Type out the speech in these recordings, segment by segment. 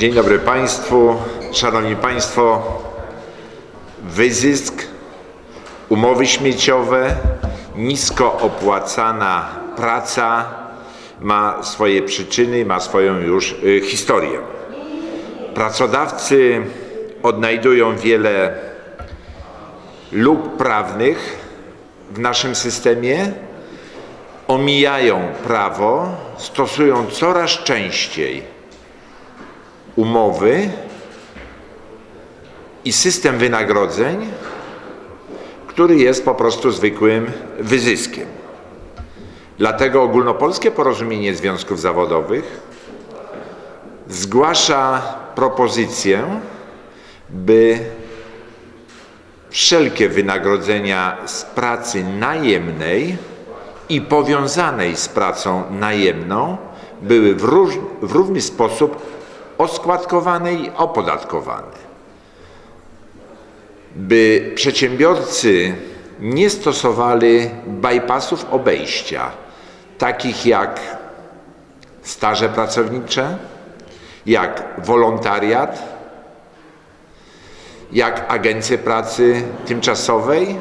Dzień dobry Państwu. Szanowni Państwo, wyzysk, umowy śmieciowe, nisko opłacana praca ma swoje przyczyny, ma swoją już y, historię. Pracodawcy odnajdują wiele luk prawnych w naszym systemie, omijają prawo, stosują coraz częściej umowy i system wynagrodzeń, który jest po prostu zwykłym wyzyskiem. Dlatego Ogólnopolskie Porozumienie Związków Zawodowych zgłasza propozycję, by wszelkie wynagrodzenia z pracy najemnej i powiązanej z pracą najemną były w, róż, w równy sposób oskładkowane i opodatkowane. By przedsiębiorcy nie stosowali bypassów obejścia, takich jak staże pracownicze, jak wolontariat, jak agencje pracy tymczasowej,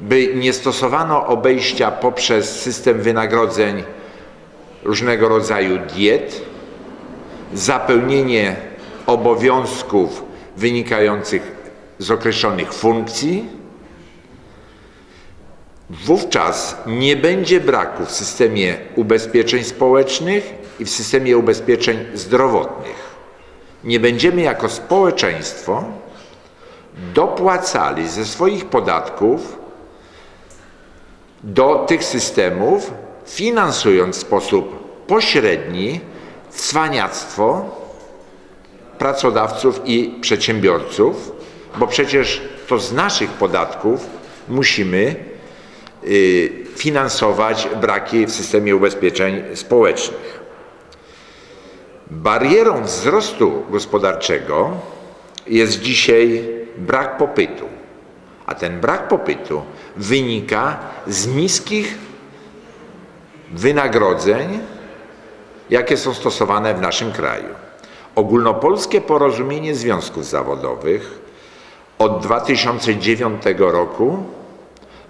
by nie stosowano obejścia poprzez system wynagrodzeń różnego rodzaju diet, zapełnienie obowiązków wynikających z określonych funkcji, wówczas nie będzie braku w systemie ubezpieczeń społecznych i w systemie ubezpieczeń zdrowotnych. Nie będziemy jako społeczeństwo dopłacali ze swoich podatków do tych systemów, finansując w sposób pośredni cwaniactwo pracodawców i przedsiębiorców, bo przecież to z naszych podatków musimy y, finansować braki w systemie ubezpieczeń społecznych. Barierą wzrostu gospodarczego jest dzisiaj brak popytu, a ten brak popytu wynika z niskich wynagrodzeń, jakie są stosowane w naszym kraju. Ogólnopolskie Porozumienie Związków Zawodowych od 2009 roku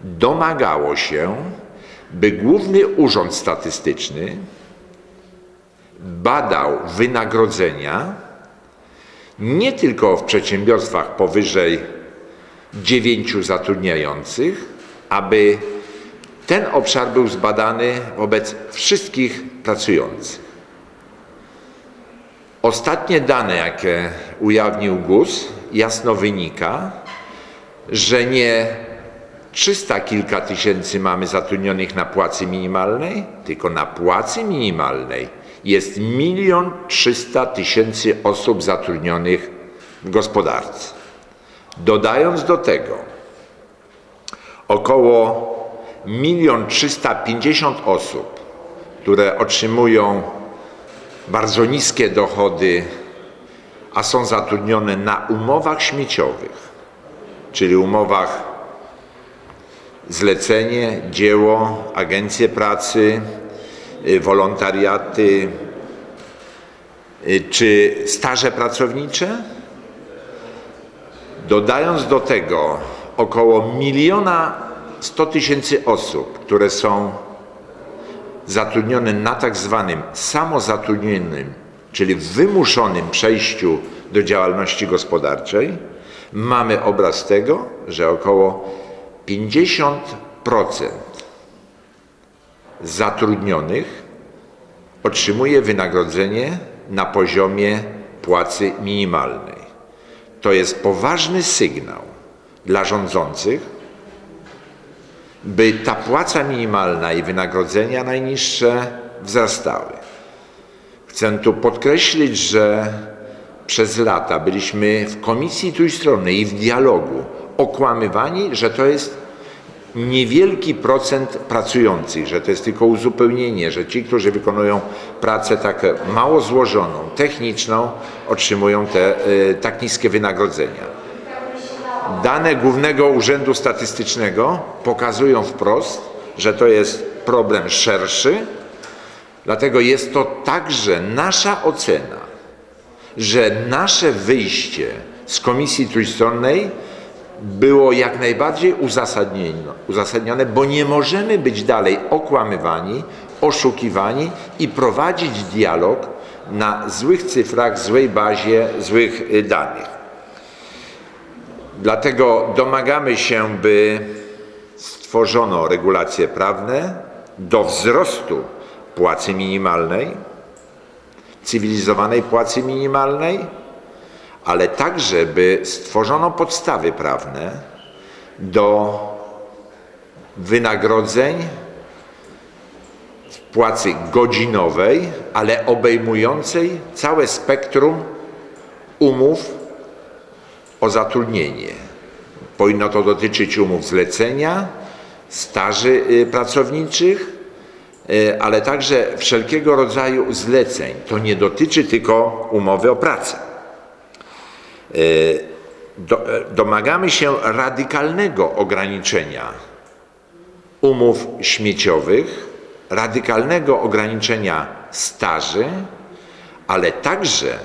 domagało się, by Główny Urząd Statystyczny badał wynagrodzenia nie tylko w przedsiębiorstwach powyżej 9 zatrudniających, aby ten obszar był zbadany wobec wszystkich pracujących. Ostatnie dane, jakie ujawnił GUS, jasno wynika, że nie 300 kilka tysięcy mamy zatrudnionych na płacy minimalnej, tylko na płacy minimalnej jest milion trzysta tysięcy osób zatrudnionych w gospodarce. Dodając do tego około milion trzysta pięćdziesiąt osób, które otrzymują bardzo niskie dochody, a są zatrudnione na umowach śmieciowych, czyli umowach zlecenie, dzieło, agencje pracy, y, wolontariaty y, czy staże pracownicze. Dodając do tego około miliona sto tysięcy osób, które są zatrudnione na tak zwanym samozatrudnionym, czyli wymuszonym przejściu do działalności gospodarczej, mamy obraz tego, że około 50% zatrudnionych otrzymuje wynagrodzenie na poziomie płacy minimalnej. To jest poważny sygnał dla rządzących, by ta płaca minimalna i wynagrodzenia najniższe wzrastały. Chcę tu podkreślić, że przez lata byliśmy w komisji trójstronnej i w dialogu okłamywani, że to jest niewielki procent pracujących, że to jest tylko uzupełnienie, że ci, którzy wykonują pracę tak mało złożoną, techniczną, otrzymują te y, tak niskie wynagrodzenia. Dane Głównego Urzędu Statystycznego pokazują wprost, że to jest problem szerszy, dlatego jest to także nasza ocena, że nasze wyjście z komisji trójstronnej było jak najbardziej uzasadnione, bo nie możemy być dalej okłamywani, oszukiwani i prowadzić dialog na złych cyfrach, złej bazie, złych y, danych. Dlatego domagamy się, by stworzono regulacje prawne do wzrostu płacy minimalnej, cywilizowanej płacy minimalnej, ale także, by stworzono podstawy prawne do wynagrodzeń płacy godzinowej, ale obejmującej całe spektrum umów o zatrudnienie. Powinno to dotyczyć umów zlecenia, staży y, pracowniczych, y, ale także wszelkiego rodzaju zleceń. To nie dotyczy tylko umowy o pracę. Y, do, e, domagamy się radykalnego ograniczenia umów śmieciowych, radykalnego ograniczenia staży, ale także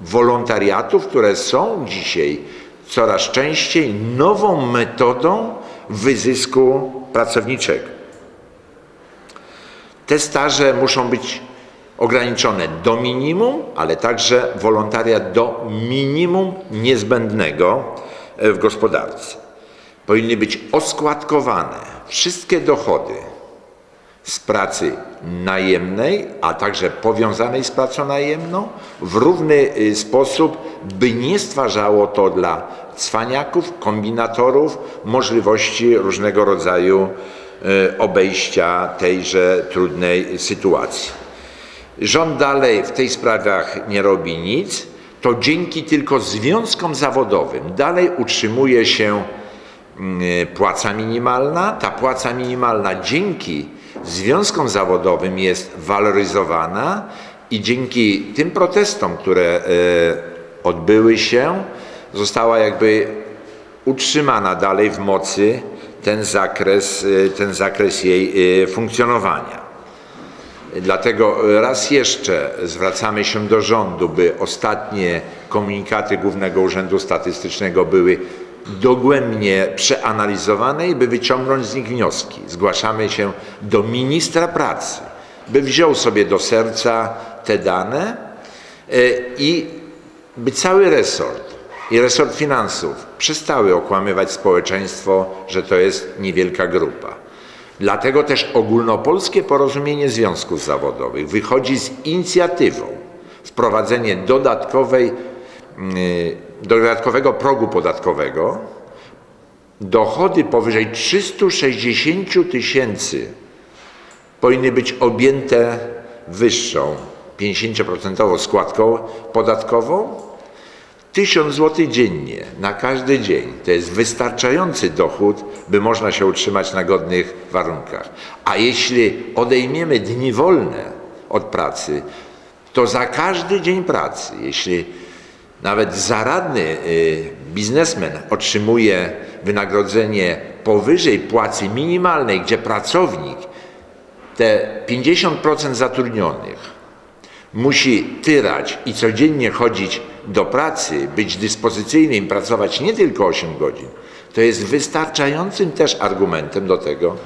wolontariatów, które są dzisiaj coraz częściej nową metodą wyzysku pracowniczego. Te staże muszą być ograniczone do minimum, ale także wolontariat do minimum niezbędnego w gospodarce. Powinny być oskładkowane wszystkie dochody z pracy najemnej, a także powiązanej z pracą najemną w równy y, sposób, by nie stwarzało to dla cwaniaków, kombinatorów możliwości różnego rodzaju y, obejścia tejże trudnej sytuacji. Rząd dalej w tej sprawach nie robi nic, to dzięki tylko związkom zawodowym dalej utrzymuje się y, płaca minimalna. Ta płaca minimalna dzięki związkom zawodowym jest waloryzowana i dzięki tym protestom, które e, odbyły się, została jakby utrzymana dalej w mocy ten zakres, e, ten zakres jej e, funkcjonowania. Dlatego raz jeszcze zwracamy się do rządu, by ostatnie komunikaty Głównego Urzędu Statystycznego były dogłębnie przeanalizowane i by wyciągnąć z nich wnioski. Zgłaszamy się do ministra pracy, by wziął sobie do serca te dane e, i by cały resort i resort finansów przestały okłamywać społeczeństwo, że to jest niewielka grupa. Dlatego też ogólnopolskie porozumienie związków zawodowych wychodzi z inicjatywą wprowadzenie dodatkowej Y, dodatkowego progu podatkowego dochody powyżej 360 tysięcy powinny być objęte wyższą 50% składką podatkową. 1000 zł dziennie na każdy dzień to jest wystarczający dochód, by można się utrzymać na godnych warunkach. A jeśli odejmiemy dni wolne od pracy, to za każdy dzień pracy, jeśli nawet zaradny y, biznesmen otrzymuje wynagrodzenie powyżej płacy minimalnej, gdzie pracownik, te 50% zatrudnionych, musi tyrać i codziennie chodzić do pracy, być dyspozycyjnym, pracować nie tylko 8 godzin, to jest wystarczającym też argumentem do tego,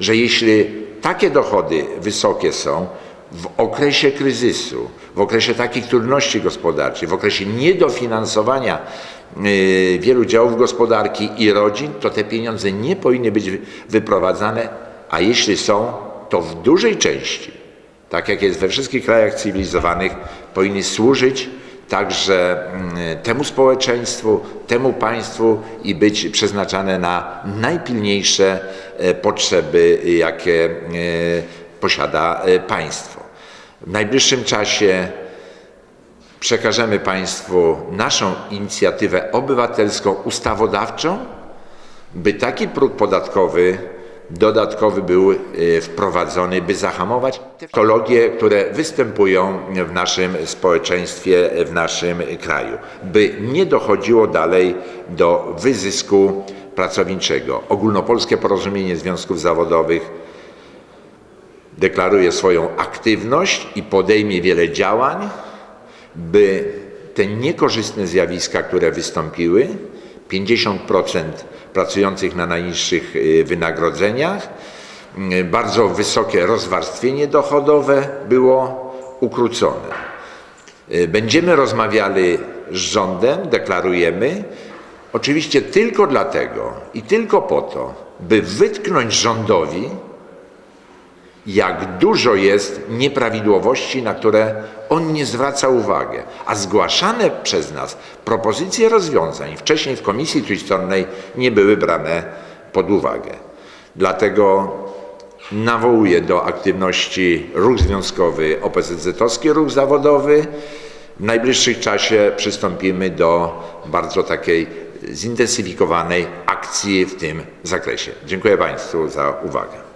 że jeśli takie dochody wysokie są, w okresie kryzysu, w okresie takich trudności gospodarczych, w okresie niedofinansowania y, wielu działów gospodarki i rodzin, to te pieniądze nie powinny być wyprowadzane, a jeśli są, to w dużej części, tak jak jest we wszystkich krajach cywilizowanych, powinny służyć także mm, temu społeczeństwu, temu państwu i być przeznaczane na najpilniejsze e, potrzeby, jakie e, posiada e, państwo. W najbliższym czasie przekażemy Państwu naszą inicjatywę obywatelską, ustawodawczą, by taki próg podatkowy dodatkowy był e, wprowadzony, by zahamować te patologie, które występują w naszym społeczeństwie, w naszym kraju, by nie dochodziło dalej do wyzysku pracowniczego. Ogólnopolskie Porozumienie Związków Zawodowych deklaruje swoją aktywność i podejmie wiele działań, by te niekorzystne zjawiska, które wystąpiły, 50% pracujących na najniższych y, wynagrodzeniach, y, bardzo wysokie rozwarstwienie dochodowe było ukrócone. Y, Będziemy rozmawiali z rządem, deklarujemy, oczywiście tylko dlatego i tylko po to, by wytknąć rządowi, jak dużo jest nieprawidłowości, na które on nie zwraca uwagi, a zgłaszane przez nas propozycje rozwiązań wcześniej w Komisji Trójstronnej nie były brane pod uwagę. Dlatego nawołuję do aktywności ruch związkowy, OPZZ-owski ruch zawodowy. W najbliższym czasie przystąpimy do bardzo takiej zintensyfikowanej akcji w tym zakresie. Dziękuję Państwu za uwagę.